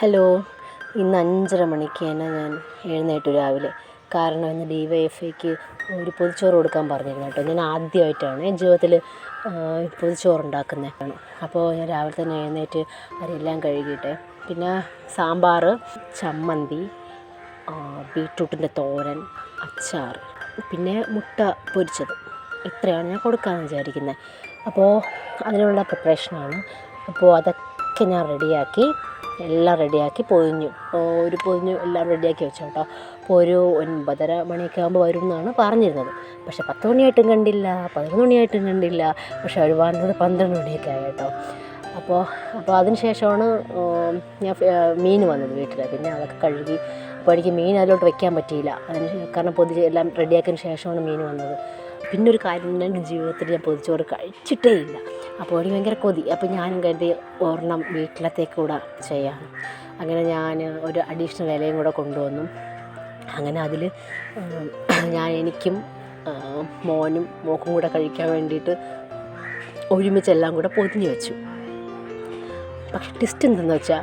Hello ഇന്ന് അഞ്ചര മണിക്ക് തന്നെ ഞാൻ എഴുന്നേറ്റു രാവിലെ. കാരണം ഇന്ന് ഡി വൈ എഫ് ഐക്ക് ഒരു പൊതിച്ചോറ് കൊടുക്കാൻ പറഞ്ഞിരുന്നു കേട്ടോ. ഞാൻ ആദ്യമായിട്ടാണ് ജീവിതത്തിൽ പൊതിച്ചോറ് ഉണ്ടാക്കുന്നത് അപ്പോൾ ഞാൻ രാവിലെ തന്നെ എഴുന്നേറ്റ് അതെല്ലാം കഴുകിയിട്ട് പിന്നെ സാമ്പാർ ചമ്മന്തി ബീട്രൂട്ടിന്റെ തോരൻ അച്ചാർ പിന്നെ മുട്ട പൊരിച്ചത്. ഇത്രയാണ് ഞാൻ കൊടുക്കാമെന്ന് വിചാരിക്കുന്നത്. അപ്പോൾ അതിനുള്ള പ്രിപ്പറേഷനാണ്. അപ്പോൾ അതൊക്കെ ഞാൻ റെഡിയാക്കി എല്ലാം റെഡിയാക്കി പൊതിഞ്ഞു. ഒരു പൊതിഞ്ഞു എല്ലാം റെഡിയാക്കി വെച്ചു കേട്ടോ. അപ്പോൾ ഒരു ഒൻപതര മണിയൊക്കെ ആകുമ്പോൾ വരും എന്നാണ് പറഞ്ഞിരുന്നത്. പക്ഷേ പത്ത് മണിയായിട്ടും കണ്ടില്ല പതിനൊന്ന് മണിയായിട്ടും കണ്ടില്ല. പക്ഷേ അവർ വന്നത് പന്ത്രണ്ട് മണിയൊക്കെ ആയി കേട്ടോ. അപ്പോൾ അപ്പോൾ അതിന് ശേഷമാണ് ഞാൻ മീൻ വന്നത് വീട്ടിൽ പിന്നെ അതൊക്കെ കഴുകി അപ്പോൾ എനിക്ക് മീൻ അതിലോട്ട് വെക്കാൻ പറ്റിയില്ല. അതിന് കാരണം പൊതി എല്ലാം റെഡിയാക്കിയതിന് ശേഷമാണ് മീൻ വന്നത്. പിന്നെ ഒരു കാര്യം എന്റെ ജീവിതത്തിൽ ഞാൻ പൊതിച്ചോറ് കഴിച്ചിട്ടേ ഇല്ല. അപ്പോൾ എനിക്ക് ഭയങ്കര കൊതി. അപ്പോൾ ഞാനും കരുതി ഒരെണ്ണം വീട്ടിലത്തേക്ക് കൂടെ ചെയ്യാം. അങ്ങനെ ഞാൻ ഒരു അഡീഷണൽ ഇലയും കൂടെ കൊണ്ടുവന്നു. അങ്ങനെ അതിൽ ഞാൻ എനിക്കും മോനും മോക്കും കൂടെ കഴിക്കാൻ വേണ്ടിയിട്ട് ഒരുമിച്ചെല്ലാം കൂടെ പൊതിഞ്ഞ് വെച്ചു. പക്ഷെ ടെസ്റ്റ് എന്തെന്ന് വെച്ചാൽ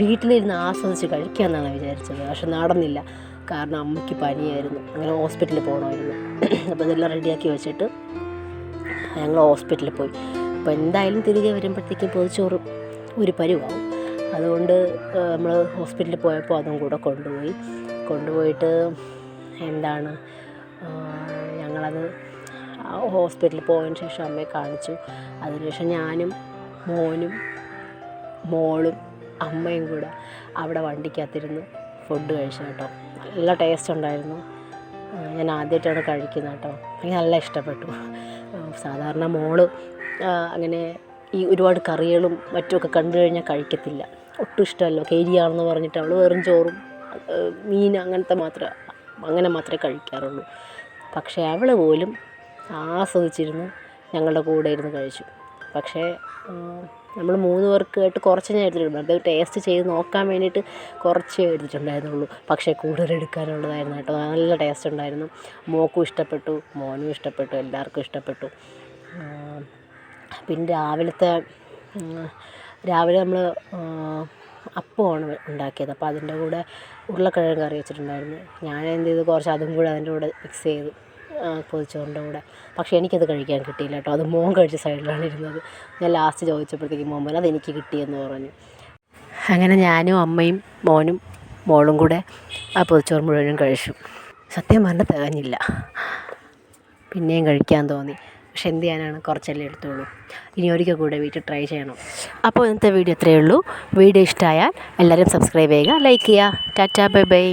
വീട്ടിലിരുന്ന് ആസ്വദിച്ച് കഴിക്കാമെന്നാണ് വിചാരിച്ചത്. പക്ഷെ നടന്നില്ല. കാരണം അമ്മയ്ക്ക് പനിയായിരുന്നു. അങ്ങനെ ഹോസ്പിറ്റലിൽ പോകണമായിരുന്നു അപ്പോൾ ഇതെല്ലാം റെഡിയാക്കി വെച്ചിട്ട് ഞങ്ങൾ ഹോസ്പിറ്റലിൽ പോയി. അപ്പോൾ എന്തായാലും തിരികെ വരുമ്പോഴത്തേക്കും പൊതിച്ചോറ് ഒരു പരുവാകും അതുകൊണ്ട് നമ്മൾ ഹോസ്പിറ്റലിൽ പോയപ്പോൾ അതും കൂടെ കൊണ്ടുപോയി. കൊണ്ടുപോയിട്ട് എന്താണ് ഞങ്ങളത് ഹോസ്പിറ്റലിൽ പോയതിന് ശേഷം അമ്മയെ കാണിച്ചു. അതിനുശേഷം ഞാനും മോനും മോളും അമ്മയും കൂടെ അവിടെ വണ്ടിക്കകത്തിരുന്ന് ഫുഡ് കഴിച്ചു കേട്ടോ. നല്ല ടേസ്റ്റ് ഉണ്ടായിരുന്നു. ഞാൻ ആദ്യമായിട്ടാണ് കഴിക്കുന്നത് കേട്ടോ. എനിക്ക് നല്ല ഇഷ്ടപ്പെട്ടു. സാധാരണ മോൾ അങ്ങനെ ഈ ഒരുപാട് കറികളും മറ്റുമൊക്കെ കണ്ടു കഴിഞ്ഞാൽ കഴിക്കത്തില്ല. ഒട്ടും ഇഷ്ടമല്ല. കേരിയാണെന്ന് പറഞ്ഞിട്ട് അവൾ വെറും ചോറും മീൻ അങ്ങനത്തെ മാത്രമേ അങ്ങനെ മാത്രമേ കഴിക്കാറുള്ളൂ. പക്ഷേ അവൾ പോലും ആസ്വദിച്ചിരുന്ന് ഞങ്ങളുടെ കൂടെ ഇരുന്ന് കഴിച്ചു. പക്ഷേ നമ്മൾ മൂന്ന് പേർക്കായിട്ട് കുറച്ച് ഞാൻ എടുത്തിട്ടുണ്ട് അത് ടേസ്റ്റ് ചെയ്ത് നോക്കാൻ വേണ്ടിയിട്ട് കുറച്ചേ എടുത്തിട്ടുണ്ടായിരുന്നുള്ളൂ പക്ഷേ കൂടുതൽ എടുക്കാനുള്ളതായിരുന്നു കേട്ടോ. നല്ല ടേസ്റ്റ് ഉണ്ടായിരുന്നു. മോക്കും ഇഷ്ടപ്പെട്ടു. മോനും ഇഷ്ടപ്പെട്ടു. എല്ലാവർക്കും ഇഷ്ടപ്പെട്ടു. പിന്നെ രാവിലത്തെ രാവിലെ നമ്മൾ അപ്പമാണ് ഉണ്ടാക്കിയത്. അപ്പോൾ അതിന്റെ കൂടെ ഉരുളക്കിഴങ്ങ് കറി വെച്ചിട്ടുണ്ടായിരുന്നു. ഞാൻ എന്ത് ചെയ്തു? കുറച്ച് അതും കൂടെ അതിന്റെ കൂടെ മിക്സ് ചെയ്തു. പൊതിച്ചോറിന്റെ കൂടെ. പക്ഷേ എനിക്കത് കഴിക്കാൻ കിട്ടിയില്ല കേട്ടോ. അത് മോൻ കഴിച്ച സൈഡിലാണ് ഇരുന്നത്. ഞാൻ ലാസ്റ്റ് ചോദിച്ചപ്പോഴത്തേക്കും മോൻ പറഞ്ഞു അതെനിക്ക് കിട്ടിയെന്ന് പറഞ്ഞു. അങ്ങനെ ഞാനും അമ്മയും മോനും മോളും കൂടെ ആ പൊതിച്ചോറ് മുഴുവനും കഴിച്ചു. സത്യം പറഞ്ഞാൽ തികഞ്ഞില്ല. പിന്നെയും കഴിക്കാൻ തോന്നി. പക്ഷെ എന്ത് ചെയ്യാനാണ്? കുറച്ചല്ലേ എടുത്തുള്ളൂ ഇനി ഒരിക്കൽ കൂടെ വീട്ടിൽ ട്രൈ ചെയ്യണം. അപ്പോൾ ഇന്നത്തെ വീഡിയോ ഇത്രയേ ഉള്ളൂ. വീഡിയോ ഇഷ്ടമായാൽ എല്ലാവരും സബ്സ്ക്രൈബ് ചെയ്യുക ലൈക്ക് ചെയ്യുക. Tata bye bye